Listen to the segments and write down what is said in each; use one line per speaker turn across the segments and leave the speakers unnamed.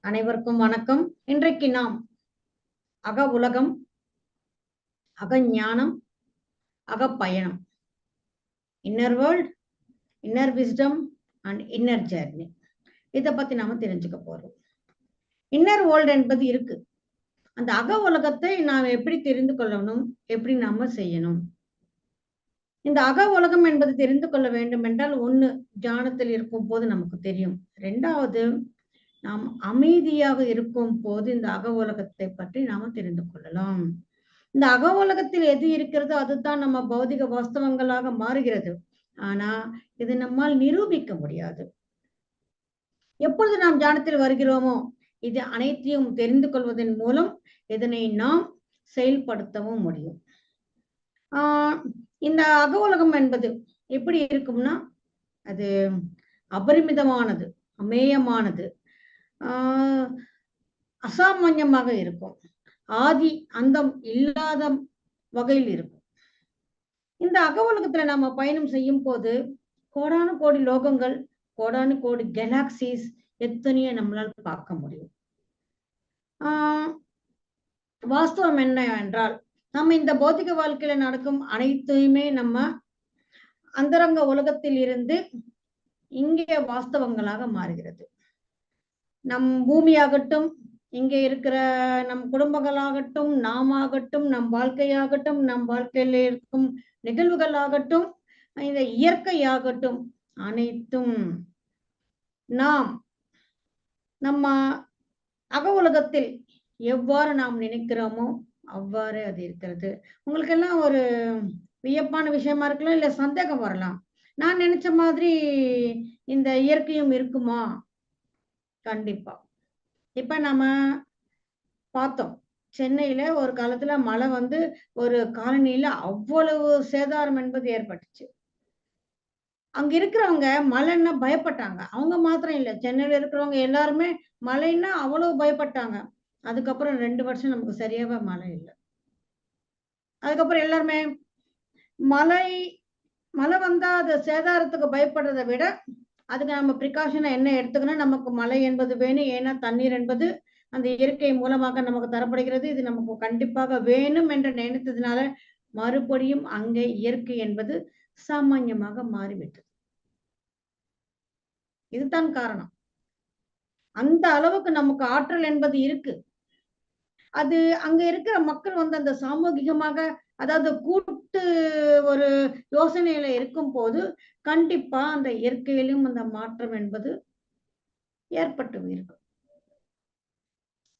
அனைவருக்கும் வணக்கம். இன்றைக்கு நாம் அக உலகம் அகஞானம் அகப்பயணம் inner world inner wisdom and inner journey இதை பத்தி நாம தெரிஞ்சுக்க போறோம். இன்னர் வேர்ல்ட் என்பது இருக்கு. அந்த அக உலகத்தை நாம் எப்படி தெரிந்து கொள்ளணும்? எப்படி நாம செய்யணும்? இந்த அக உலகம் என்பது தெரிந்து கொள்ள வேண்டும் என்றால் ஒண்ணு தியானத்தில் இருக்கும் போது நமக்கு தெரியும். ரெண்டாவது நாம் அமைதியாக இருக்கும் போது இந்த அக உலகத்தை பற்றி நாம தெரிந்து கொள்ளலாம். இந்த அக உலகத்தில் எது இருக்கிறதோ அதுதான் நம்ம பௌதிக வாஸ்தவங்களாக மாறுகிறது. ஆனா இது நம்மால் நிரூபிக்க முடியாது. எப்பொழுது நாம் தியானத்தில் வருகிறோமோ இது அனைத்தையும் தெரிந்து கொள்வதன் மூலம் இதனை நாம் செயல்படுத்தவும் முடியும். ஆஹ் இந்த அக உலகம் என்பது எப்படி இருக்கும்னா அது அபரிமிதமானது அமேயமானது. ஆஹ் அசாமான்யமாக இருக்கும். ஆதி அந்தம் இல்லாத வகையில் இருக்கும். இந்த அக உலகத்துல நாம பயணம் செய்யும் போது கோடானு கோடி லோகங்கள் கோடானு கோடி கெலாக்சிஸ் எத்தனையோ நம்மளால் பார்க்க முடியும். ஆஹ் வாஸ்தவம் என்ன என்றால் நம்ம இந்த பௌத்திக வாழ்க்கையில நடக்கும் அனைத்தையுமே நம்ம அந்தரங்க உலகத்தில் இருந்து இங்கே வாஸ்தவங்களாக மாறுகிறது. நம் பூமியாகட்டும் இங்கே இருக்கிற நம் குடும்பங்களாகட்டும் நாம் ஆகட்டும் நம் வாழ்க்கையாகட்டும் நம் வாழ்க்கையில் இருக்கும் நிகழ்வுகளாகட்டும் இந்த இயற்கையாகட்டும் அனைத்தும் நாம் நம்ம அக உலகத்தில் எவ்வாறு நாம் நினைக்கிறோமோ அவ்வாறு அது இருக்கிறது. உங்களுக்கு எல்லாம் ஒரு வியப்பான விஷயமா இருக்கலாம் இல்ல சந்தேகம் வரலாம். நான் நினைச்ச மாதிரி இந்த இயற்கையும் இருக்குமா? கண்டிப்பா. இப்ப நம்ம பார்த்தோம் சென்னையில ஒரு காலத்துல மழை வந்து ஒரு காலனியில அவ்வளவு சேதாரம் என்பது ஏற்பட்டுச்சு. அங்க இருக்கிறவங்க மழைன்னா பயப்பட்டாங்க. அவங்க மாத்திரம் இல்ல சென்னையில இருக்கிறவங்க எல்லாருமே மழைன்னா அவ்வளவு பயப்பட்டாங்க. அதுக்கப்புறம் ரெண்டு வருஷம் நமக்கு சரியாவே மழை இல்லை. அதுக்கப்புறம் எல்லாருமே மழை மழை வந்தா அது சேதாரத்துக்கு பயப்படுறதை விட அதுக்கு நம்ம ப்ரிகாஷனை என்ன எடுத்துக்கணும்? நமக்கு மழை என்பது வேணும். ஏன்னா தண்ணீர் என்பது அந்த இயற்கை மூலமாக நமக்கு தரப்படுகிறது. இது நமக்கு கண்டிப்பாக வேணும் என்று நினைத்ததுனால மறுபடியும் அங்கே இயற்கை என்பது சாமான்யமாக மாறிவிட்டது. இதுதான் காரணம். அந்த அளவுக்கு நமக்கு ஆற்றல் என்பது இருக்கு. அது அங்க இருக்கிற மக்கள் வந்து அந்த சாமூகிகமாக அதாவது கூட்டு ஒரு யோசனையில இருக்கும் போது கண்டிப்பா அந்த இயற்கையிலும் அந்த மாற்றம் என்பது ஏற்பட்டு இருக்கும்.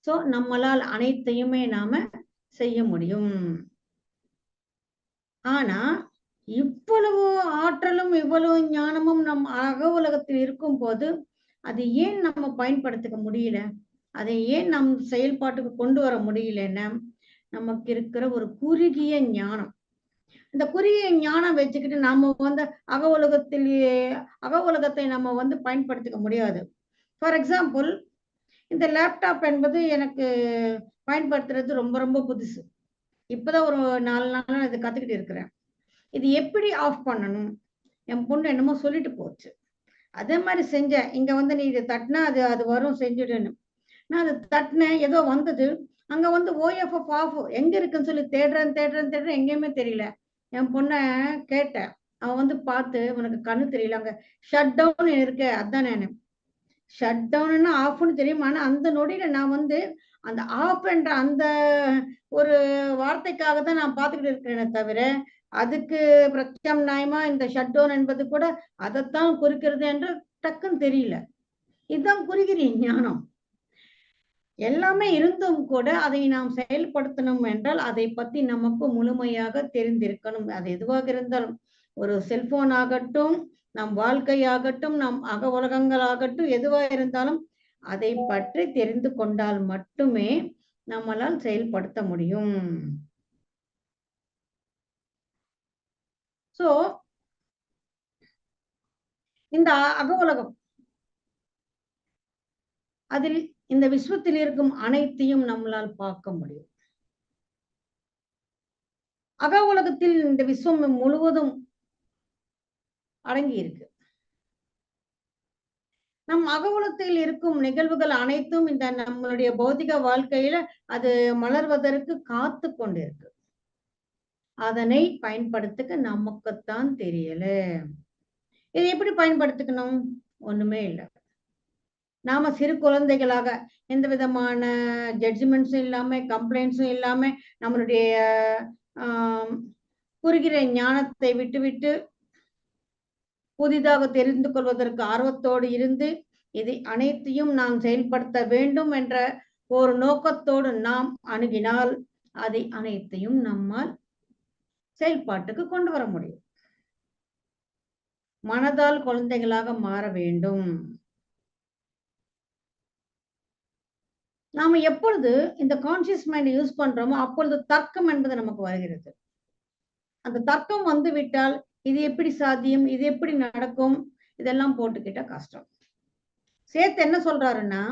சோ நம்மளால் அனைத்தையுமே நாம செய்ய முடியும். ஆனா இவ்வளவு ஆற்றலும் இவ்வளவு ஞானமும் நம் அக உலகத்தில் இருக்கும் போது அது ஏன் நம்ம பயன்படுத்திக்க முடியல? அதை ஏன் நம் செயல்பாட்டுக்கு கொண்டு வர முடியலன்னா நமக்கு இருக்கிற ஒரு குறுகிய ஞானம். இந்த குறுகிய ஞானம் வச்சுக்கிட்டு நாம வந்து அக உலகத்திலேயே அக உலகத்தை நம்ம வந்து பயன்படுத்திக்க முடியாது. ஃபார் எக்ஸாம்பிள் இந்த லேப்டாப் என்பது எனக்கு பயன்படுத்துறது ரொம்ப ரொம்ப புதுசு. இப்போதான் ஒரு நாலு நாள் இதை கற்றுக்கிட்டு இருக்கிறேன். இது எப்படி ஆஃப் பண்ணணும்? என் பொண்ணு என்னமோ சொல்லிட்டு போச்சு. அதே மாதிரி செஞ்சேன். இங்கே வந்து நீ இதை தட்டினா அது அது வரும் செஞ்சுடுன்னு. நான் அதை தட்டினேன் ஏதோ வந்தது. அங்க வந்து ஓஎஃப்எஃப் ஆஃப் எங்க இருக்குன்னு சொல்லி தேடுறேன் தேடுறேன் தேடுறேன் எங்கேயுமே தெரியல. என் பொண்ணை கேட்டேன். அவன் வந்து பார்த்து உனக்கு கண்ணு தெரியல. அங்க ஷட் டவுன் இருக்கு. அதான் நான். ஷட் டவுன்னு ஆஃப்னு தெரியும்? ஆனா அந்த நொடியில நான் வந்து அந்த ஆஃப் என்ற அந்த ஒரு வார்த்தைக்காக தான் நான் பார்த்துக்கிட்டு இருக்கிறேனே தவிர அதுக்கு பிரத்யாம்நாயமா இந்த ஷட் டவுன் என்பது கூட அதைத்தான் குறிக்கிறது என்று டக்குன்னு தெரியல. இதுதான் குறிகிற ஞானம். எல்லாமே இருந்தும் கூட அதை நாம் செயல்படுத்தணும் என்றால் அதை பத்தி நமக்கு முழுமையாக தெரிந்திருக்கணும். அது எதுவாக இருந்தாலும் ஒரு செல்போன் ஆகட்டும் நம் வாழ்க்கையாகட்டும் நம் அக உலகங்களாகட்டும் எதுவாக இருந்தாலும் அதை பற்றி தெரிந்து கொண்டால் மட்டுமே நம்மளால் செயல்படுத்த முடியும். சோ இந்த அக உலகம் அதில் இந்த விஸ்வத்தில் இருக்கும் அனைத்தையும் நம்மளால் பார்க்க முடியும். அக உலகத்தில் இந்த விஸ்வம் முழுவதும் அடங்கி இருக்கு நம் அக உலகத்தில் இருக்கும் நிகழ்வுகள் அனைத்தும் இந்த நம்மளுடைய பௌதிக வாழ்க்கையில அது மலர்வதற்கு காத்து கொண்டிருக்கு. அதனை பயன்படுத்துக்க நமக்குத்தான் தெரியல. இது எப்படி பயன்படுத்திக்கணும்? ஒண்ணுமே இல்லை. நாம சிறு குழந்தைகளாக எந்த விதமான ஜட்ஜ்மெண்ட்ஸும் இல்லாம கம்ப்ளைண்ட்ஸும் இல்லாம நம்மளுடைய ஆஹ் குறுகிற ஞானத்தை விட்டுவிட்டு புதிதாக தெரிந்து கொள்வதற்கு ஆர்வத்தோடு இருந்து இதை அனைத்தையும் நாம் செயல்படுத்த வேண்டும் என்ற ஒரு நோக்கத்தோடு நாம் அணுகினால் அதை அனைத்தையும் நம்மால் செயல்பாட்டுக்கு கொண்டு வர முடியும். மனதால் குழந்தைகளாக மாற வேண்டும். நாம எப்பொழுது இந்த கான்சியஸ் மைண்ட் யூஸ் பண்றோமோ அப்பொழுது தர்க்கம் என்பது நமக்கு வருகிறது. அந்த தர்க்கம் வந்து விட்டால் இது எப்படி சாத்தியம்? இது எப்படி நடக்கும்? இதெல்லாம் போட்டுக்கிட்ட கஷ்டம். சேர்த்து என்ன சொல்றாருன்னா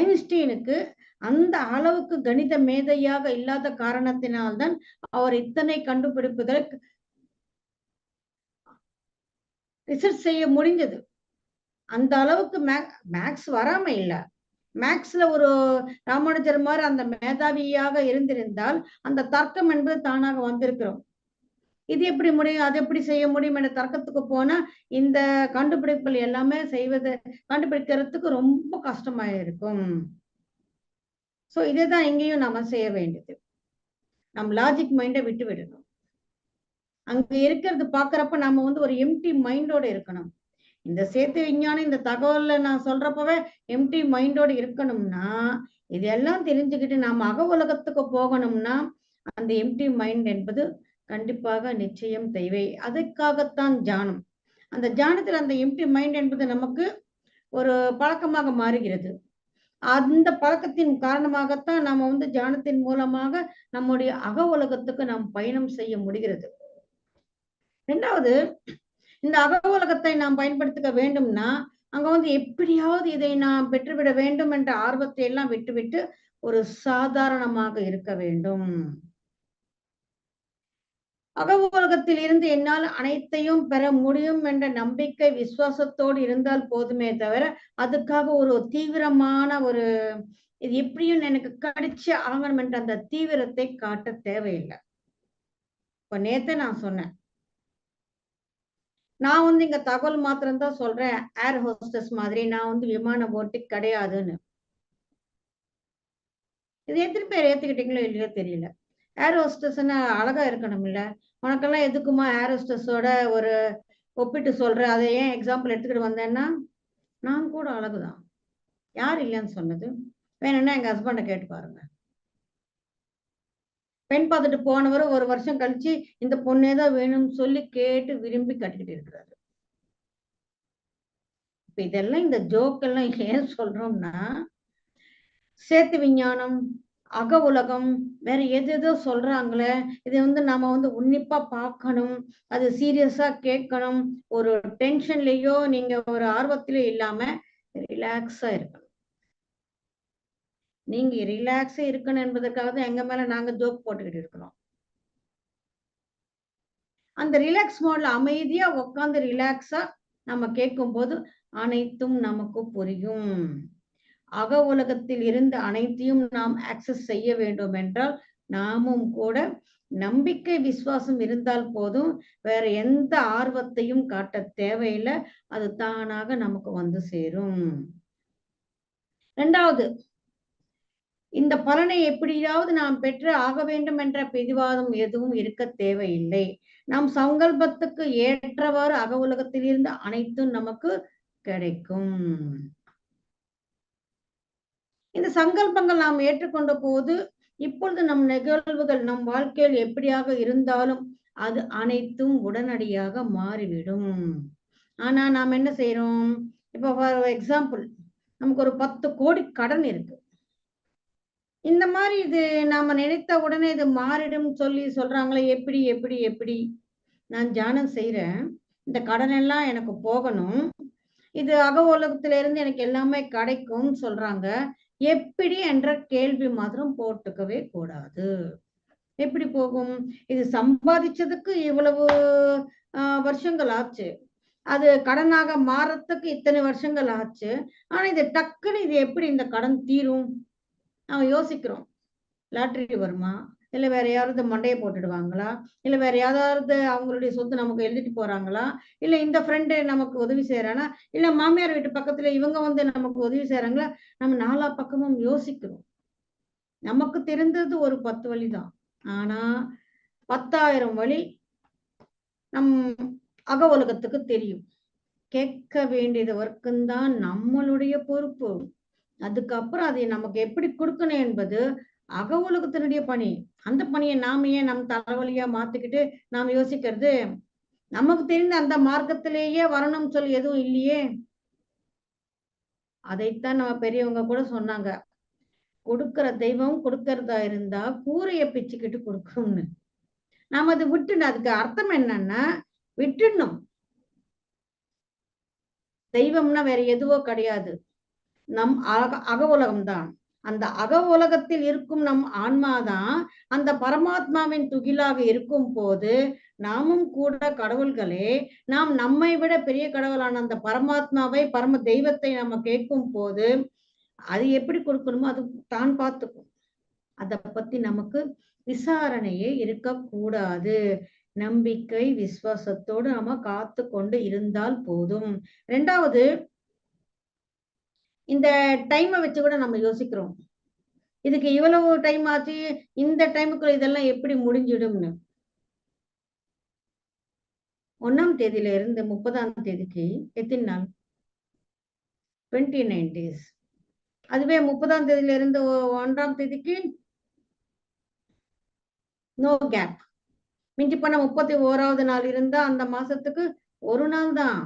ஐன்ஸ்டீனுக்கு அந்த அளவுக்கு கணித மேதையாக இல்லாத காரணத்தினால்தான் அவர் இத்தனை கண்டுபிடிப்புகளை ரிசர்ச் செய்ய முடிஞ்சது. அந்த அளவுக்கு மேக்ஸ் வராம இல்லை. மேக்ஸ்ல ஒரு ராமானுஜர் மாதிரி அந்த மேதாவியாக இருந்திருந்தால் அந்த தர்க்கம் என்பது தானாக வந்திருக்கிறோம். இது எப்படி முடியும்? அது எப்படி செய்ய முடியும் என்ற தர்க்கத்துக்கு போனா இந்த கண்டுபிடிப்புகள் எல்லாமே செய்வது கண்டுபிடிக்கிறதுக்கு ரொம்ப கஷ்டமா இருக்கும் சோ இதேதான் இங்கேயும் நாம செய்ய வேண்டியது. நம் லாஜிக் மைண்டை விட்டு விடணும் அங்க இருக்கிறது பாக்குறப்ப நாம வந்து ஒரு எம்டி மைண்டோட இருக்கணும். இந்த சேர்த்து விஞ்ஞானம் இந்த தகவல்ல நான் சொல்றப்பவே எம்டி மைண்டோட இருக்கணும்னா இதெல்லாம் தெரிஞ்சுக்கிட்டு நாம அக உலகத்துக்கு போகணும்னா அந்த எம்டி மைண்ட் என்பது கண்டிப்பாக நிச்சயம் தேவை. அதுக்காகத்தான் ஜானம் அந்த ஜானத்துல அந்த எம்டி மைண்ட் என்பது நமக்கு ஒரு பழக்கமாக மாறுகிறது. அந்த பழக்கத்தின் காரணமாகத்தான் நாம வந்து ஜானத்தின் மூலமாக நம்முடைய அக உலகத்துக்கு நாம் பயணம் செய்ய முடிகிறது. ரெண்டாவது இந்த அக உலகத்தை நாம் பயன்படுத்திக்க வேண்டும்னா அங்க வந்து எப்படியாவது இதை நாம் பெற்றுவிட வேண்டும் என்ற ஆர்வத்தை எல்லாம் விட்டுவிட்டு ஒரு சாதாரணமாக இருக்க வேண்டும். அகவுலகத்தில் இருந்து என்னால் அனைத்தையும் பெற முடியும் என்ற நம்பிக்கை விசுவாசத்தோடு இருந்தால் போதுமே தவிர அதுக்காக ஒரு தீவிரமான ஒரு இது எப்படியும் எனக்கு கடிச்சு ஆகணும் என்ற அந்த தீவிரத்தை காட்ட தேவையில்லை. இப்ப நேத்த நான் சொன்னேன் நான் வந்து இங்க தகவல் மாத்திரம் தான் சொல்றேன். ஏர் ஹோஸ்டஸ் மாதிரி நான் வந்து விமான போட்டி கிடையாதுன்னு. இது எத்தனை பேர் ஏத்துக்கிட்டீங்களோ இல்லையோ தெரியல. ஏர் ஹோஸ்டஸ்ன்னு அழகா இருக்கணும் இல்ல உனக்கெல்லாம் எதுக்குமா ஏர் ஹோஸ்டஸோட ஒரு ஒப்பிட்டு சொல்ற? அதை ஏன் எக்ஸாம்பிள் எடுத்துக்கிட்டு வந்தேன்னா நான் கூட அழகுதான். யார் இல்லைன்னு சொன்னது? வேணும்னா எங்க ஹஸ்பண்டை கேட்டு பாருங்க. பெண் பார்த்துட்டு போனவர் ஒரு வருஷம் கழிச்சு இந்த பொண்ணே தான் வேணும்னு சொல்லி கேட்டு விரும்பி கட்டிக்கிட்டு இருக்கிறாரு. இப்ப இதெல்லாம் இந்த ஜோக்கெல்லாம் ஏன் சொல்றோம்னா சேத்து விஞ்ஞானம் அக உலகம் வேற எது எதோ சொல்றாங்களே இதை வந்து நாம வந்து உன்னிப்பா பார்க்கணும் அது சீரியஸா கேட்கணும் ஒரு டென்ஷன்லயோ நீங்க ஒரு ஆர்வத்திலயோ இல்லாம ரிலாக்ஸா இருக்கணும். நீங்க ரிலாக்ஸா இருக்கணும் என்பதற்காக தான் எங்க மேல நாங்க ஜோக் போட்டுக்கிட்டு இருக்கிறோம். அந்த ரிலாக்ஸ் மோட்ல அமைதியா உட்காந்து ரிலாக்ஸா நம்ம கேட்கும் போது அனைத்தும் நமக்கு புரியும். அக உலகத்தில் இருந்து அனைத்தையும் நாம் ஆக்சஸ் செய்ய வேண்டும் என்றால் நாமும் கூட நம்பிக்கை விசுவாசம் இருந்தால் போதும். வேற எந்த ஆர்வத்தையும் காட்ட தேவையில்லை. அது தானாக நமக்கு வந்து சேரும். ரெண்டாவது இந்த பலனை எப்படியாவது நாம் பெற்று ஆக வேண்டும் என்ற பிடிவாதம் எதுவும் இருக்க தேவையில்லை. நம் சங்கல்பத்துக்கு ஏற்றவாறு அக உலகத்தில் இருந்து அனைத்தும் நமக்கு கிடைக்கும். இந்த சங்கல்பங்கள் நாம் ஏற்றுக்கொண்ட போது இப்பொழுது நம் நிகழ்வுகள் நம் வாழ்க்கையில் எப்படியாக இருந்தாலும் அது அனைத்தும் உடனடியாக மாறிவிடும். ஆனா நாம் என்ன செய்யறோம் இப்போ ஃபார் எக்ஸாம்பிள் நமக்கு ஒரு பத்து கோடி கடன் இருக்கு. இந்த மாதிரி இது நாம நினைத்த உடனே இது மாறிடும் சொல்லி சொல்றாங்களே எப்படி எப்படி எப்படி? நான் தியானம் செய்யறேன் இந்த கடன் எல்லாம் எனக்கு போகணும். இது அக உலகத்துல இருந்து எனக்கு எல்லாமே கிடைக்கும் சொல்றாங்க. எப்படி என்ற கேள்வி மாத்திரம் போட்டுக்கவே கூடாது. எப்படி போகும்? இது சம்பாதிச்சதுக்கு இவ்வளவு ஆஹ் வருஷங்கள் ஆச்சு. அது கடனாக மாறத்துக்கு இத்தனை வருஷங்கள் ஆச்சு. ஆனா இது டக்குன்னு இது எப்படி இந்த கடன் தீரும்? அவன் யோசிக்கிறோம். லாட்ரி வருமா? இல்ல வேற யாராவது மண்டையை போட்டுடுவாங்களா? இல்ல வேற யாராவது அவங்களுடைய சொத்து நமக்கு எழுதிட்டு போறாங்களா? இல்ல இந்த ஃப்ரெண்டு நமக்கு உதவி செய்யறானா இல்ல மாமியார் வீட்டு பக்கத்துல இவங்க வந்து நமக்கு உதவி செய்யறாங்களா நம்ம நாலா பக்கமும் யோசிக்கிறோம். நமக்கு தெரிந்தது ஒரு பத்து வழிதான் ஆனா பத்தாயிரம் வழி நம் அக உலகத்துக்கு தெரியும். கேட்க வேண்டியது வரைக்கும்தான் நம்மளுடைய பொறுப்பு. அதுக்கப்புறம் அதை நமக்கு எப்படி கொடுக்கணும் என்பது அக உலகத்தினுடைய பணி. அந்த பணியை நாம ஏன் நம் தலைவலியா மாத்திக்கிட்டு நாம் யோசிக்கிறது? நமக்கு தெரிந்த அந்த மார்க்கத்திலேயே வரணும்னு சொல்லி எதுவும் இல்லையே? அதைத்தான் நம்ம பெரியவங்க கூட சொன்னாங்க. கொடுக்கிற தெய்வம் கொடுக்கறதா இருந்தா கூரைய பிச்சுக்கிட்டு கொடுக்கும்னு நாம அதை விட்டுணும் அதுக்கு அர்த்தம் என்னன்னா விட்டுடணும். தெய்வம்னா வேற எதுவோ கிடையாது. நம் அக அக உலகம்தான். அந்த அக உலகத்தில் இருக்கும் நம் ஆன்மாதான் அந்த பரமாத்மாவின் துகிலாக இருக்கும் போது நாமும் கூட கடவுள்களே நாம் நம்மை விட பெரிய கடவுளான அந்த பரமாத்மாவை பரம தெய்வத்தை நம்ம கேட்கும் போது அது எப்படி கொடுக்கணுமோ அது தான் பார்த்துக்கும். அதை பத்தி நமக்கு விசாரணையே இருக்கக்கூடாது. நம்பிக்கை விசுவாசத்தோடு நம்ம காத்து கொண்டு இருந்தால் போதும். ரெண்டாவது இந்த டைமை வச்சு கூட நம்ம யோசிக்கிறோம். இதுக்கு இவ்வளவு டைம் ஆச்சு இந்த டைமுக்குள்ள இதெல்லாம் எப்படி முடிஞ்சிடும்னு. ஒன்னாம் தேதியில இருந்து முப்பதாம் தேதிக்கு எத்தனை நாள்? டுவெண்ட்டி நைன் டேஸ் அதுவே முப்பதாம் தேதியில இருந்து ஒன்றாம் தேதிக்கு நோ கேப் மிஞ்சி பண்ண முப்பத்தி ஓராவது நாள் இருந்தா அந்த மாசத்துக்கு ஒரு நாள் தான்.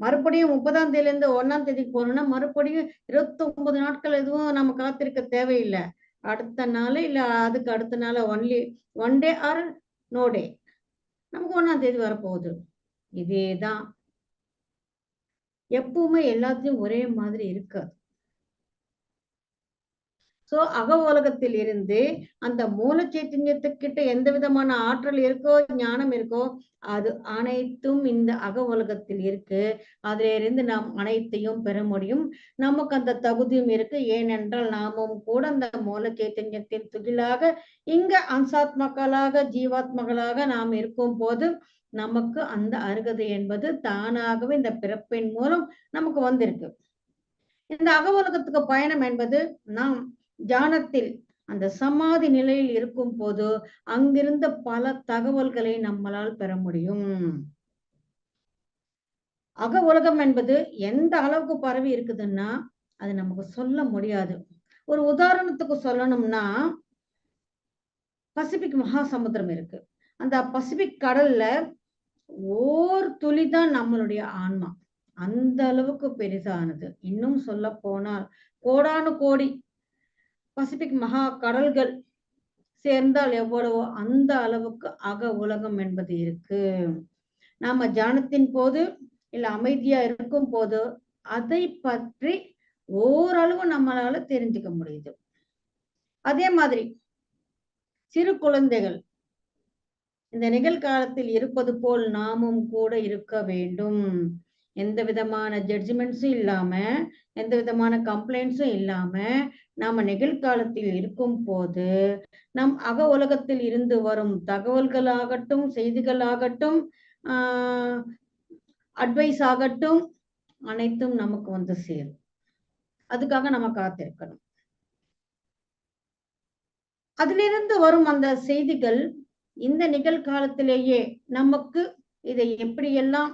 மறுபடியும் முப்பதாம் தேதியில இருந்து ஒன்னாம் தேதிக்கு போறோம்னா மறுபடியும் இருபத்தி ஒன்பது நாட்கள் எதுவும் நம்ம காத்திருக்க தேவையில்லை. அடுத்த நாள் இல்ல அதுக்கு அடுத்த நாள் only one day or no day நமக்கு ஒன்னாம் தேதி வரப்போகுது. இதேதான். எப்பவுமே எல்லாத்தையும் ஒரே மாதிரி இருக்காது. சோ அக உலகத்தில் இருந்து அந்த மூல சைத்தன்யத்துக்கிட்ட எந்த விதமான ஆற்றல் இருக்கோ ஞானம் இருக்கோ அது அனைத்தும் இந்த அக உலகத்தில் இருக்கு. அதுல இருந்து நாம் அனைத்தையும் பெற முடியும். நமக்கு அந்த தகுதியும் இருக்கு. ஏனென்றால் நாமும் கூட அந்த மூல சைத்தன்யத்தின் துகிலாக இங்க அம்சாத்மக்களாக ஜீவாத்மகளாக நாம் இருக்கும் போது நமக்கு அந்த அருகதை என்பது தானாகவே இந்த பிறப்பின் மூலம் நமக்கு வந்திருக்கு. இந்த அக உலகத்துக்கு பயணம் என்பது நாம் தியானத்தில் அந்த சமாதி நிலையில் இருக்கும் போது அங்கிருந்த பல தகவல்களை நம்மளால் பெற முடியும். அக உலகம் என்பது எந்த அளவுக்கு பரவி இருக்குதுன்னா அது நமக்கு சொல்ல முடியாது. ஒரு உதாரணத்துக்கு சொல்லணும்னா பசிபிக் மகாசமுத்திரம் இருக்கு. அந்த பசிபிக் கடல்ல ஓர் துளிதான் நம்மளுடைய ஆன்மா. அந்த அளவுக்கு பெரிதானது. இன்னும் சொல்ல போனால் கோடானு கோடி பசிபிக் மகா கடல்கள் சேர்ந்தால் எவ்வளவோ அந்த அளவுக்கு அக உலகம் என்பது இருக்கு. நாம தியானத்தின் போது இல்ல அமைதியா இருக்கும் போது அதை பற்றி ஓரளவு நம்மளால தெரிஞ்சுக்க முடியுது. அதே மாதிரி சிறு குழந்தைகள் இந்த நிகழ்காலத்தில் இருப்பது போல் நாமும் கூட இருக்க வேண்டும். எந்த விதமான ஜட்ஜ்மெண்ட்ஸும் இல்லாம எந்த விதமான கம்ப்ளைண்ட்ஸும் இல்லாம நாம நிகழ்காலத்தில் இருக்கும் போது நம் அக உலகத்தில் இருந்து வரும் தகவல்களாகட்டும் செய்திகளாகட்டும் ஆஹ் அட்வைஸ் ஆகட்டும் அனைத்தும் நமக்கு வந்து சேரும். அதுக்காக நம்ம காத்திருக்கணும். அதிலிருந்து வரும் அந்த செய்திகள் இந்த நிகழ்காலத்திலேயே நமக்கு இதை எப்படியெல்லாம்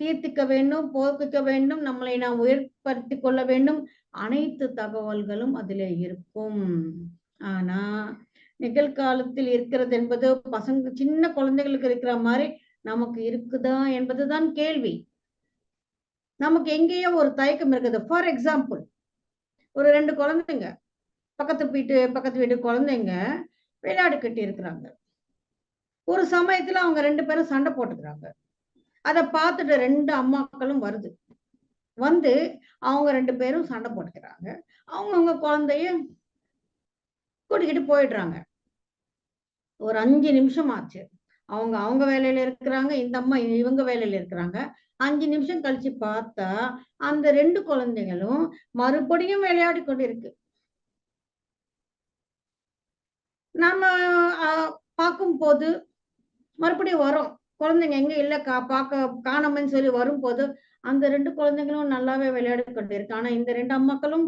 தீர்த்திக்க வேண்டும் போக்கிக்க வேண்டும் நம்மளை நாம் உயர்படுத்திக் கொள்ள வேண்டும். அனைத்து தகவல்களும் அதிலே இருக்கும். ஆனா நிகழ்காலத்தில் இருக்கிறது என்பது பசங்க சின்ன குழந்தைகளுக்கு இருக்கிற மாதிரி நமக்கு இருக்குதா என்பதுதான் கேள்வி. நமக்கு எங்கேயோ ஒரு தயக்கம் இருக்குது. ஃபார் எக்ஸாம்பிள் ஒரு ரெண்டு குழந்தைங்க பக்கத்து வீட்டு பக்கத்து வீட்டு குழந்தைங்க விளையாடு கட்டி இருக்கிறாங்க ஒரு சமயத்துல அவங்க ரெண்டு பேரும் சண்டை போட்டுக்கிறாங்க. அதை பார்த்துட்டு ரெண்டு அம்மாக்களும் வருது. வந்து அவங்க ரெண்டு பேரும் சண்டை போட்டுக்கிறாங்க. அவங்கவுங்க குழந்தைய கூட்டிக்கிட்டு போயிடுறாங்க. ஒரு அஞ்சு நிமிஷம் ஆச்சு. அவங்க அவங்க வேலையில இருக்கிறாங்க. இந்த அம்மா இவங்க வேலையில இருக்கிறாங்க. அஞ்சு நிமிஷம் கழிச்சு பார்த்தா அந்த ரெண்டு குழந்தைகளும் மறுபடியும் விளையாடி கொண்டு இருக்கு நம்ம பார்க்கும் போது மறுபடியும் வரும் குழந்தைங்க எங்க இல்ல? கா பார்க்க காணாமன்னு சொல்லி வரும்போது அந்த ரெண்டு குழந்தைங்களும் நல்லாவே விளையாடி கொண்டு இருக்கு ஆனா இந்த ரெண்டு அம்மாக்களும்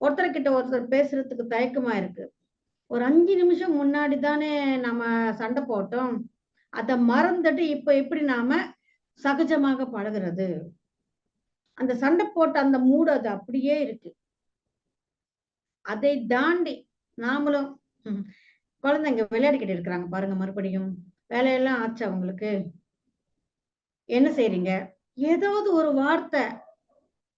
ஒருத்தர் கிட்ட ஒருத்தர் பேசுறதுக்கு தயக்கமா இருக்கு. ஒரு அஞ்சு நிமிஷம் முன்னாடி தானே நம்ம சண்டை போட்டோம். அதை மறந்துட்டு இப்ப எப்படி நாம சகஜமாக பழகிறது? அந்த சண்டை போட்ட அந்த மூடு அது அப்படியே இருக்கு. அதை தாண்டி நாமளும் குழந்தைங்க விளையாடிக்கிட்டு இருக்கிறாங்க பாருங்க மறுபடியும். வேலையெல்லாம் ஆச்சு அவங்களுக்கு என்ன செய்றீங்க? ஏதாவது ஒரு வார்த்தை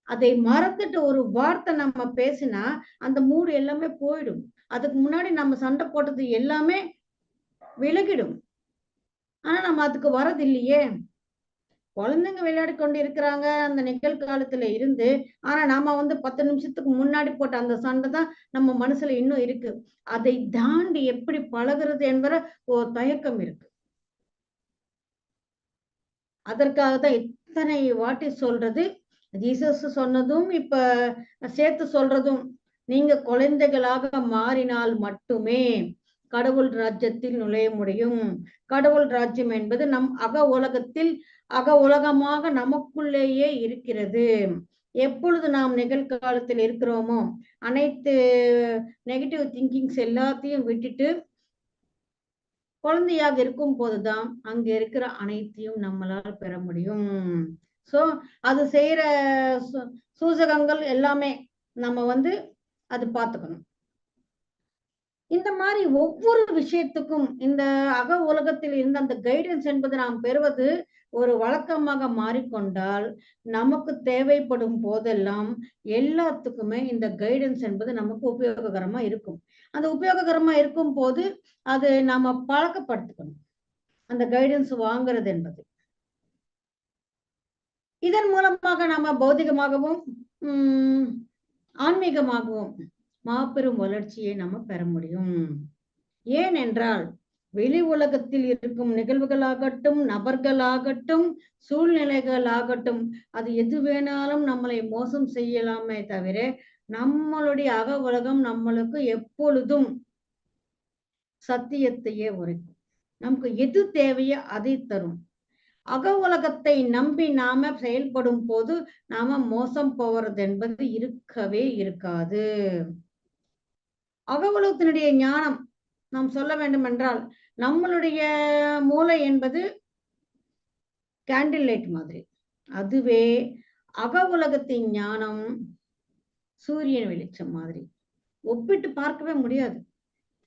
அதை மறந்துட்டு ஒரு வார்த்தை நம்ம பேசினா அந்த மூடு எல்லாமே போயிடும். அதுக்கு முன்னாடி நம்ம சண்டை போட்டது எல்லாமே விலகிடும். ஆனா நம்ம அதுக்கு வரது இல்லையே குழந்தைங்க விளையாடி கொண்டு இருக்கிறாங்க அந்த நிகழ்காலத்துல இருந்து. ஆனா நாம வந்து பத்து நிமிஷத்துக்கு முன்னாடி போட்ட அந்த சண்டை தான் நம்ம மனசுல இன்னும் இருக்கு. அதை தாண்டி எப்படி பழகிறது என்பத ஒரு தயக்கம் இருக்கு. அதற்காக தான் இத்தனை வாட்டி சொல்றது? ஜீசஸ் சொன்னதும் இப்ப சேர்த்து சொல்றதும் நீங்க குழந்தைகளாக மாறினால் மட்டுமே கடவுள் ராஜ்யத்தில் நுழைய முடியும். கடவுள் ராஜ்யம் என்பது நம் அக உலகத்தில் அக உலகமாக நமக்குள்ளேயே இருக்கிறது. எப்பொழுது நாம் நிகழ்காலத்தில் இருக்கிறோமோ அனைத்து நெகட்டிவ் திங்கிங்ஸ் எல்லாத்தையும் விட்டுட்டு குழந்தையாக இருக்கும் போதுதான் அங்க இருக்கிற அனைத்தையும் நம்மளால் பெற முடியும். சோ அது செய்யற சூசகங்கள் எல்லாமே நம்ம வந்து அது பார்த்துக்கணும் இந்த மாதிரி ஒவ்வொரு விஷயத்துக்கும் இந்த அக உலகத்தில் இருந்த அந்த கைடன்ஸ் என்பது நாம் பெறுவது ஒரு வழக்கமாக மாறிக்கொண்டால் நமக்கு தேவைப்படும் போதெல்லாம் எல்லாத்துக்குமே இந்த கைடன்ஸ் என்பது நமக்கு உபயோககரமா இருக்கும். அந்த உபயோககரமா இருக்கும் போது அது நாம பழக்கப்படுத்திக்கணும். அந்த கைடன்ஸ் வாங்குறது என்பது. இதன் மூலமாக நாம பௌதிகமாகவும் உம் ஆன்மீகமாகவும் மாபெரும் வளர்ச்சியை நம்ம பெற முடியும். ஏனென்றால் வெளி உலகத்தில் இருக்கும் நிகழ்வுகளாகட்டும் நபர்களாகட்டும் சூழ்நிலைகளாகட்டும் அது எது வேணாலும் நம்மளை மோசம் செய்யலாமே தவிர நம்மளுடைய அக உலகம் நம்மளுக்கு எப்பொழுதும் சத்தியத்தையே உரைக்கும். நமக்கு எது தேவையோ அதை தரும். அக உலகத்தை நம்பி நாம செயல்படும் போது நாம மோசம் போவது என்பது இருக்கவே இருக்காது. அகவலோகத்தினுடைய ஞானம் நாம் சொல்ல வேண்டும் என்றால் நம்மளுடைய மூளை என்பது கேண்டில் லைட் மாதிரி. அதுவே அக உலகத்தின் ஞானம் சூரியன் வெளிச்சம் மாதிரி. ஒப்பிட்டு பார்க்கவே முடியாது.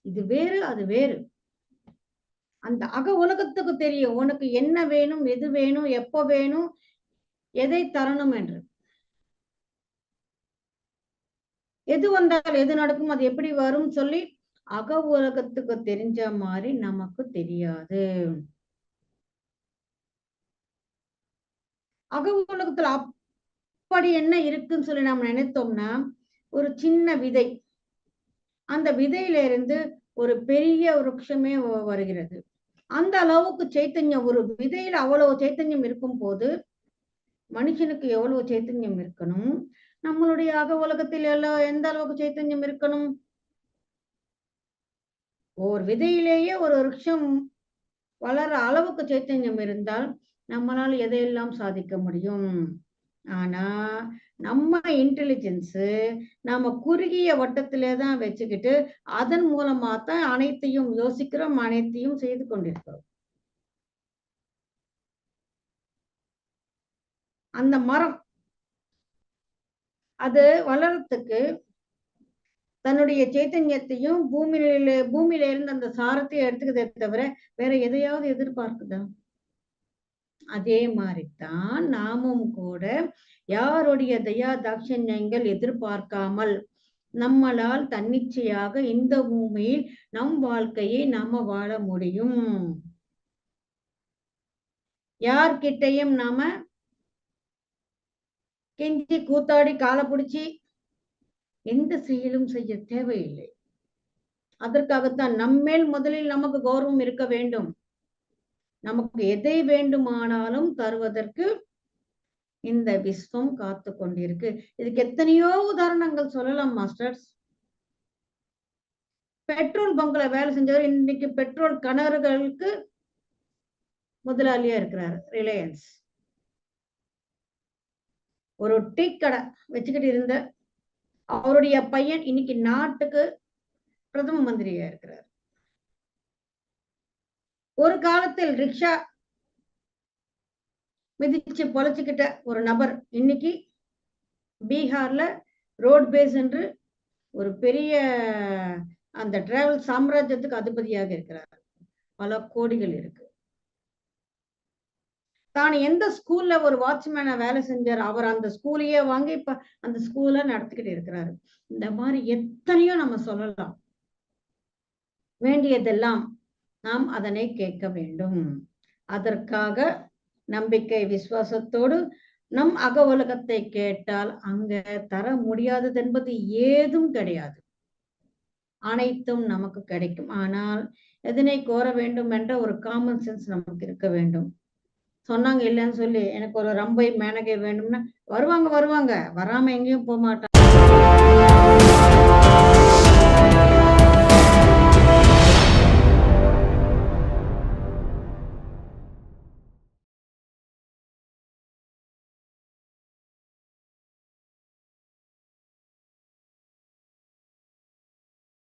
இது வேறு அது வேறு. அந்த அக உலகத்துக்கு தெரியும். உனக்கு என்ன வேணும் எது வேணும் எப்ப வேணும் எதை தரணும் என்று. எது வந்தால் எது நடக்கும் அது எப்படி வரும் சொல்லி அக உலகத்துக்கு தெரிஞ்ச மாதிரி நமக்கு தெரியாது. அக உலகத்துல அப்படி என்ன இருக்குன்னு சொல்லி நம்ம நினைத்தோம்னா ஒரு சின்ன விதை. அந்த விதையில இருந்து ஒரு பெரிய விருட்சமே வருகிறது. அந்த அளவுக்கு சைத்தன்யம் ஒரு விதையில அவ்வளவு சைத்தன்யம் இருக்கும் போது மனுஷனுக்கு எவ்வளவு சைத்தன்யம் இருக்கணும்? நம்மளுடைய அக உலகத்தில் எல்லாம் எந்த அளவுக்கு சைத்தன்யம் இருக்கணும்? ஒரு விதையிலேயே ஒரு விருட்சம் வளர அளவுக்கு சைத்தன்யம் இருந்தால் நம்மளால் எதையெல்லாம் சாதிக்க முடியும்? ஆனா நம்ம இன்டெலிஜென்ஸ் நம்ம குறுகிய வட்டத்திலே தான் வச்சுக்கிட்டு அதன் மூலமா தான் அனைத்தையும் யோசிக்கிறோம் அனைத்தையும் செய்து கொண்டிருக்கிறோம். அந்த மரம் அது வளரத்துக்கு தன்னுடைய சைத்தன்யத்தையும் பூமியில பூமியில இருந்து அந்த சாரத்தையும் எடுத்துக்கதே தவிர வேற எதையாவது எதிர்பார்க்குதா? அதே மாதிரிதான் நாமும் கூட யாருடைய தயா தாட்சண்யங்கள் எதிர்பார்க்காமல் நம்மளால் தன்னிச்சையாக இந்த பூமியில் நம் வாழ்க்கையை நாம வாழ முடியும். யார்கிட்டையும் நாம கெஞ்சி கூத்தாடி காலை பிடிச்சி எந்த செயலும் செய்ய தேவையில்லை. அதற்காகத்தான் நம்மேல் முதலில் நமக்கு கௌரவம் இருக்க வேண்டும். நமக்கு எதை வேண்டுமானாலும் தருவதற்கு இந்த விஸ்வம் காத்து கொண்டிருக்கு. இதுக்கு எத்தனையோ உதாரணங்கள் சொல்லலாம் மாஸ்டர்ஸ். பெட்ரோல் பங்க்ல வேலை செஞ்சவர் இன்னைக்கு பெட்ரோல் கணவர்களுக்கு முதலாளியா இருக்கிறாரு ரிலையன்ஸ். ஒரு டீ கடை வச்சுக்கிட்டு இருந்த அவருடைய பையன் இன்னைக்கு நாட்டுக்கு பிரதம மந்திரியா இருக்கிறார். ஒரு காலத்தில் ரிக்ஷா மிதிச்சு பொழைச்சுக்கிட்ட ஒரு நபர் இன்னைக்கு பீகார்ல ரோட் பேஸ் என்று ஒரு பெரிய அந்த டிராவல் சாம்ராஜ்யத்துக்கு அதிபதியாக இருக்கிறார். பல கோடிகள் இருக்கு. தான் எந்த ஸ்கூல்ல ஒரு வாட்ச்மேன வேலை செஞ்சார் அவர் அந்த ஸ்கூலையே வாங்கி இப்ப அந்த ஸ்கூல நடத்திக்கிட்டு இருக்கிறாரு. இந்த மாதிரி எத்தனையோ நம்ம சொல்லலாம். வேண்டியதெல்லாம் நாம் அதனை கேட்க வேண்டும். அதற்காக நம்பிக்கை விசுவாசத்தோடு நம் அக உலகத்தை கேட்டால் அங்க தர முடியாதது என்பது ஏதும் கிடையாது. அனைத்தும் நமக்கு கிடைக்கும். ஆனால் எதனை கோர வேண்டும் என்ற ஒரு காமன் சென்ஸ் நமக்கு இருக்க வேண்டும். சொன்னாங்க இல்லைன்னு சொல்லி எனக்கு ஒரு ரம்பை மேனகை வேணும்னா வருவாங்க வருவாங்க. வராம எங்கேயும் போக மாட்டாங்க.